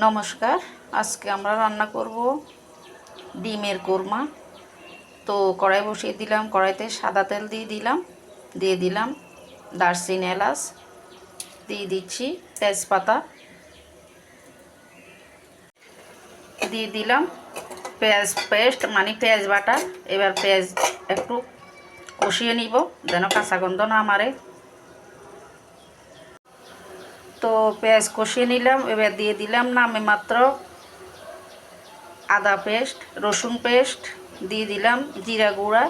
নমস্কার, আজকে আমরা রান্না করব ডিমের কোরমা। তো কড়াই বসিয়ে দিলাম, কড়াইতে সাদা তেল দিয়ে দিলাম দিয়ে দিলাম দারচিনি এলাচ, দিয়ে দিচ্ছি তেজপাতা, দিয়ে দিলাম পেঁয়াজ পেস্ট মানে পেঁয়াজ বাটা। এবার পেঁয়াজ একটু কষিয়ে নিব, যেন কাঁচা গন্ধ না মারে। তো পেঁয়াজ কষিয়ে নিলাম, এবার দিয়ে দিলাম নামে মাত্র আদা পেস্ট, রসুন পেস্ট, দিয়ে দিলাম জিরা গুঁড়া,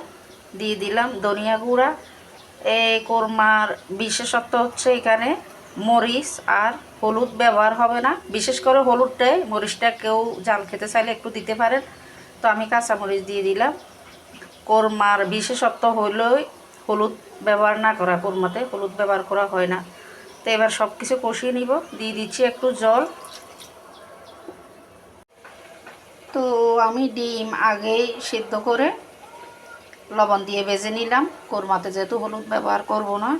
দিয়ে দিলাম ধনিয়া গুঁড়া, এই কোরমার বিশেষত্ব হচ্ছে এখানে মরিচ আর হলুদ ব্যবহার হবে না, বিশেষ করে হলুদটাই, মরিচটা কেউ জাল খেতে চাইলে একটু দিতে পারেন। তো আমি কাঁচা মরিচ দিয়ে দিলাম। কোরমার বিশেষত্ব হলেই হলুদ ব্যবহার না করা, কোরমাতে হলুদ ব্যবহার করা হয় না। তো এবার সব কিছু কষিয়ে নিব। দিয়ে দিচ্ছি একটু জল। তো আমি ডিম আগেই সিদ্ধ করে লবণ দিয়ে ভেজে নিলাম। কোরমাতে যেহেতু হলুদ ব্যবহার করব না,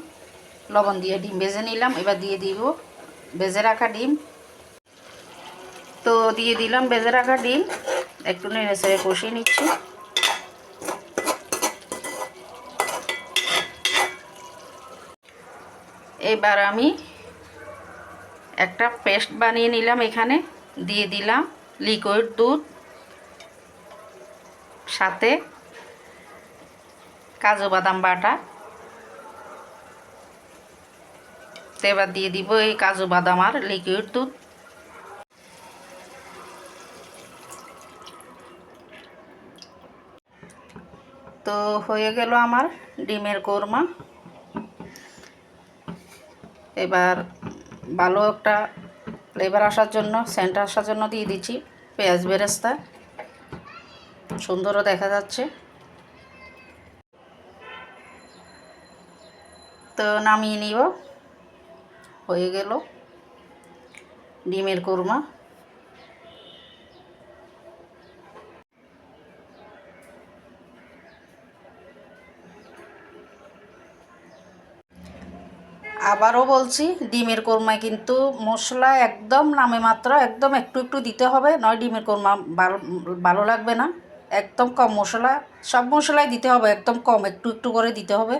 লবণ দিয়ে ডিম ভেজে নিলাম। এবার দিয়ে দিব ভেজে রাখা ডিম। তো দিয়ে দিলাম ভেজে রাখা ডিম। একটু নেড়ে সেড়ে কষিয়ে নিচ্ছি। এবার আমি একটা পেস্ট বানিয়ে নিলাম এখানে, দিয়ে দিলাম লিকুইড দুধ, সাথে কাজু বাদাম বাটা। এবার দিয়ে দিব এই কাজু বাদাম আর লিকুইড দুধ। তো হয়ে গেল আমার ডিমের কোরমা। এবার ভালো একটা ফ্লেভার আসার জন্য সেন্ট আসার জন্য দিয়ে দিচ্ছি পেঁয়াজ বেরেস্তা। সুন্দরও দেখা যাচ্ছে। তো নামিয়ে নিব। হয়ে গেল। ডিমের কোরমা। আবারও বলছি, ডিমের কোরমায় কিন্তু মশলা একদম নামে মাত্র, একদম একটু একটু দিতে হবে, নয় ডিমের কোরমা ভালো ভালো লাগবে না। একদম কম মশলা, সব মশলাই দিতে হবে, একদম কম, একটু একটু করে দিতে হবে।